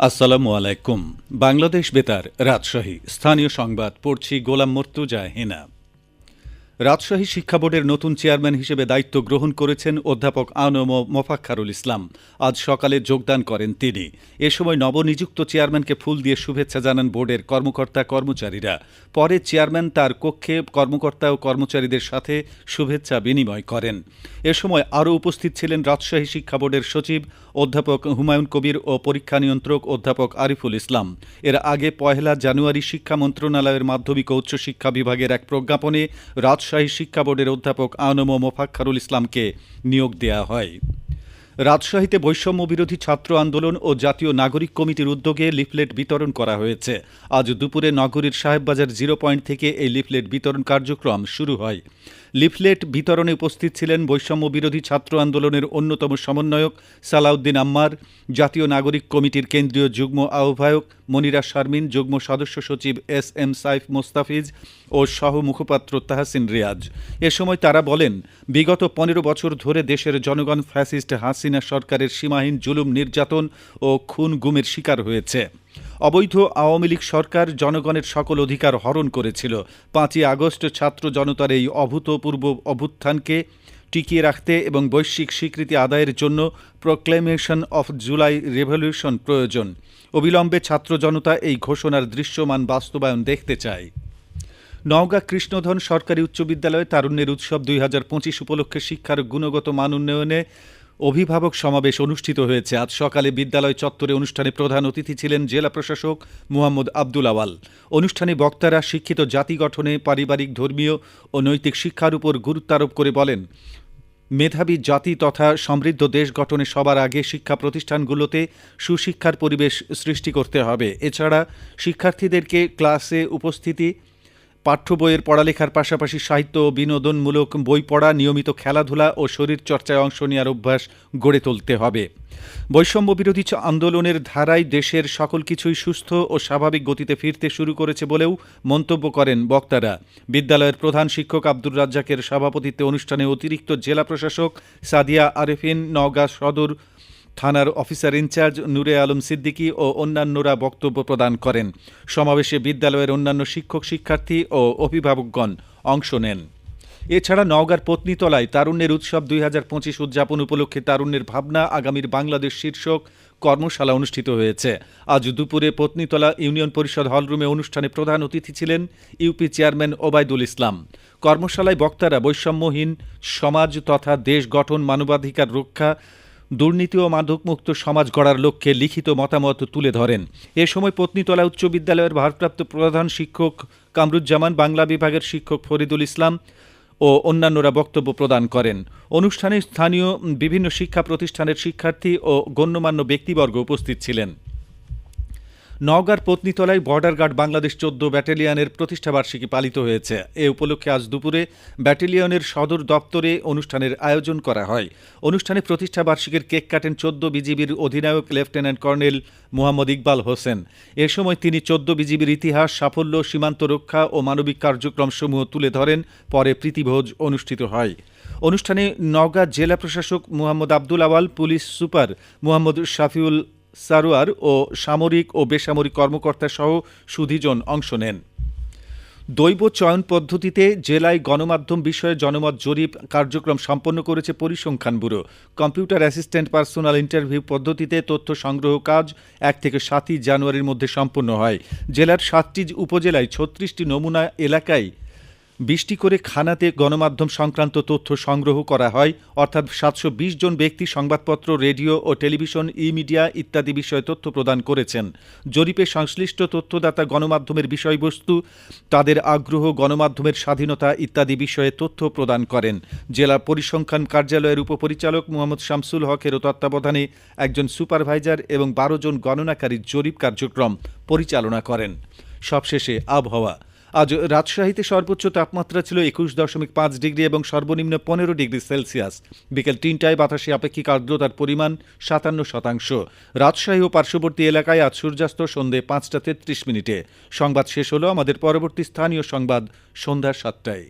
আসসালামু আলাইকুম। বাংলাদেশ বেতার রাজশাহী। স্থানীয় সংবাদ পড়ছি গোলাম মর্তুজা হেনা। রাজশাহী শিক্ষা বোর্ডের নতুন চেয়ারম্যান হিসেবে দায়িত্ব গ্রহণ করেছেন অধ্যাপক আনম মোফাক্কারুল ইসলাম। আজ সকালে যোগদান করেন তিনি। এ সময় নবনিযুক্ত চেয়ারম্যানকে ফুল দিয়ে শুভেচ্ছা জানান বোর্ডের কর্মকর্তা কর্মচারীরা। পরে চেয়ারম্যান তার কক্ষে কর্মকর্তা ও কর্মচারীদের সাথে শুভেচ্ছা বিনিময় করেন। এ সময় আরও উপস্থিত ছিলেন রাজশাহী শিক্ষা বোর্ডের সচিব, অধ্যাপক হুমায়ুন কবির ও পরীক্ষা নিয়ন্ত্রক অধ্যাপক আরিফুল ইসলাম। এর আগে পয়লা জানুয়ারি শিক্ষা মন্ত্রণালয়ের মাধ্যমিক ও উচ্চশিক্ষা বিভাগের এক প্রজ্ঞাপনে রাজশাহী শিক্ষা বোর্ডের অধ্যাপক আনম মোফাক্ষারুল ইসলামকে নিয়োগ দেওয়া হয়। রাজশাহীতে বৈষম্য বিরোধী ছাত্র আন্দোলন ও জাতীয় নাগরিক কমিটির উদ্যোগে লিফলেট বিতরণ করা হয়েছে। আজ দুপুরে নগরীর সাহেববাজার জিরো পয়েন্ট থেকে এই লিফলেট বিতরণ কার্যক্রম শুরু হয়। লিফলেট বিতরণে উপস্থিত ছিলেন বৈষম্য বিরোধী ছাত্র আন্দোলনের অন্যতম সমন্বয়ক সালাউদ্দিন আম্মার, জাতীয় নাগরিক কমিটির কেন্দ্রীয় যুগ্ম আহ্বায়ক মনিরা শারমিন, যুগ্ম সদস্য সচিব এস এম সাইফ মোস্তাফিজ ও সহ মুখপাত্র তাহসিন রিয়াজ। এ সময় তারা বলেন, বিগত পনেরো বছর ধরে দেশের জনগণ ফ্যাসিস্ট হাসিনা সরকারের সীমাহীন জুলুম নির্যাতন ও খুন গুমের শিকার হয়েছে। অবৈধ আওয়ামী লীগ সরকার জনগণের সকল অধিকার হরণ করেছিল। পাঁচই আগস্ট ছাত্র জনতার এই অভূতপূর্ব অভ্যুত্থানকে টিকিয়ে রাখতে এবং বৈশ্বিক স্বীকৃতি আদায়ের জন্য প্রোক্লেমেশন অফ জুলাই রেভলিউশন প্রয়োজন। অবিলম্বে ছাত্র জনতা এই ঘোষণার দৃশ্যমান বাস্তবায়ন দেখতে চায়। নওগাঁ কৃষ্ণধন সরকারি উচ্চ বিদ্যালয়ে তারুণ্যের উৎসব দুই হাজার পঁচিশ উপলক্ষে শিক্ষার গুণগত মান উন্নয়নে অভিভাবক সমাবেশ অনুষ্ঠিত হয়েছে। আজ সকালে বিদ্যালয় চত্বরে অনুষ্ঠানে প্রধান অতিথি ছিলেন জেলা প্রশাসক মুহাম্মদ আব্দুল আওয়াল। অনুষ্ঠানে বক্তারা শিক্ষিত জাতি গঠনে, পারিবারিক, ধর্মীয় ও নৈতিক শিক্ষার উপর গুরুত্বারোপ করে বলেন, মেধাবী জাতি তথা সমৃদ্ধ দেশ গঠনে সবার আগে শিক্ষা প্রতিষ্ঠানগুলোতে সুশিক্ষার পরিবেশ সৃষ্টি করতে হবে। এছাড়া শিক্ষার্থীদেরকে ক্লাসে উপস্থিতি পাঠ্য বইয়ের পড়ালেখার পাশাপাশি সাহিত্য বিনোদনমূলক বই পড়া, নিয়মিত খেলাধুলা ও শরীর চর্চায় অংশ নেওয়ার অভ্যাস গড়ে তুলতে হবে। বৈষম্য বিরোধী আন্দোলনের ধারায় দেশের সকল কিছুই সুস্থ ও স্বাভাবিক গতিতে ফিরতে শুরু করেছে বলেও মন্তব্য করেন বক্তারা। বিদ্যালয়ের প্রধান শিক্ষক আব্দুর রাজ্জাকের সভাপতিত্বে অনুষ্ঠানে অতিরিক্ত জেলা প্রশাসক সাদিয়া আরেফিন নওগাঁ সদর থানার officer in charge Nure Alam Siddiqui ও অন্যান্যরা বক্তব্য প্রদান করেন। সমাবেশে বিদ্যালয়ের অন্যান্য শিক্ষক, শিক্ষার্থী ও অভিভাবকগণ অংশ নেন। এছাড়া নওগাঁর পত্নীতলায় তারুণ্যের উৎসব দুই হাজার পঁচিশ উদযাপন উপলক্ষে তারুণ্যের ভাবনা আগামীর বাংলাদেশ শীর্ষক কর্মশালা অনুষ্ঠিত হয়েছে। আজ দুপুরে পত্নীতলা ইউনিয়ন পরিষদ হলরুমে অনুষ্ঠানে প্রধান অতিথি ছিলেন ইউপি চেয়ারম্যান ওবায়দুল ইসলাম। কর্মশালায় বক্তারা বৈষম্যহীন, সমাজ তথা দেশ গঠন, মানবাধিকার রক্ষা দুর্নীতি ও মাদকমুক্ত সমাজ গড়ার লক্ষ্যে লিখিত মতামত তুলে ধরেন। এ সময় পত্নীতলা উচ্চ বিদ্যালয়ের ভারপ্রাপ্ত প্রধান শিক্ষক কামরুজ্জামান, বাংলা বিভাগের শিক্ষক ফরিদুল ইসলাম ও অন্যান্যরা বক্তব্য প্রদান করেন। অনুষ্ঠানে স্থানীয় বিভিন্ন শিক্ষা প্রতিষ্ঠানের শিক্ষার্থী ও গণ্যমান্য ব্যক্তিবর্গ উপস্থিত ছিলেন। নওগাঁর পত্নীতলায় বর্ডার গার্ড বাংলাদেশ চোদ্দ ব্যাটালিয়নের প্রতিষ্ঠাবার্ষিকী পালিত হয়েছে। এ উপলক্ষে আজ দুপুরে ব্যাটালিয়নের সদর দপ্তরে অনুষ্ঠানের আয়োজন করা হয়। অনুষ্ঠানে প্রতিষ্ঠাবার্ষিকীর কেক কাটেন চোদ্দ বিজিবির অধিনায়ক লেফটেন্যান্ট কর্নেল মোহাম্মদ ইকবাল হোসেন। এ সময় তিনি চোদ্দ বিজিবির ইতিহাস, সাফল্য, সীমান্ত রক্ষা ও মানবিক কার্যক্রমসমূহ তুলে ধরেন। পরে প্রীতিভোজ অনুষ্ঠিত হয়। অনুষ্ঠানে নওগাঁ জেলা প্রশাসক মোহাম্মদ আব্দুল আওয়াল, পুলিশ সুপার মোহাম্মদ শাফিউল সারোয়ার ও সামরিক ও বেসামরিক কর্মকর্তা সহ সুধীজন অংশ নেন। দৈব চয়ন পদ্ধতিতে জেলায় গণমাধ্যম বিষয়ে জনমত জরিপ কার্যক্রম সম্পন্ন করেছে পরিসংখ্যান bureau. Computer assistant personal interview পদ্ধতিতে তথ্য সংগ্রহ কাজ এক থেকে সাতই জানুয়ারির মধ্যে সম্পন্ন হয়। জেলার সাতটি উপজেলায় ছত্রিশটি নমুনা এলাকায় বিশটি করে খানাতে গণমাধ্যম সংক্রান্ত তথ্য সংগ্রহ করা হয়, অর্থাৎ সাতশো বিশ জন ব্যক্তি সংবাদপত্র, রেডিও ও টেলিভিশন ই মিডিয়া ইত্যাদি বিষয়ে তথ্য প্রদান করেছেন। জরিপে সংশ্লিষ্ট তথ্যদাতা গণমাধ্যমের বিষয়বস্তু, তাদের আগ্রহ, গণমাধ্যমের স্বাধীনতা ইত্যাদি বিষয়ে তথ্য প্রদান করেন। জেলা পরিসংখ্যান কার্যালয়ের উপপরিচালক মোহাম্মদ শামসুল হকের তত্ত্বাবধানে একজন সুপারভাইজার এবং বারো জন গণনাকারী জরিপ কার্যক্রম পরিচালনা করেন। সবশেষে আবহাওয়া। আজ রাজশাহীতে সর্বোচ্চ তাপমাত্রা ছিল একুশ দশমিক পাঁচ ডিগ্রি এবং সর্বনিম্ন পনেরো ডিগ্রি সেলসিয়াস। বিকেল তিনটায় বাতাসে আপেক্ষিক আর্দ্রতার পরিমাণ সাতান্ন শতাংশ। রাজশাহী ও পার্শ্ববর্তী এলাকায় আজ সূর্যাস্ত সন্ধে পাঁচটা তেত্রিশ মিনিটে। সংবাদ শেষ হলো আমাদের পরবর্তী স্থানীয় সংবাদ সন্ধ্যা সাতটায়।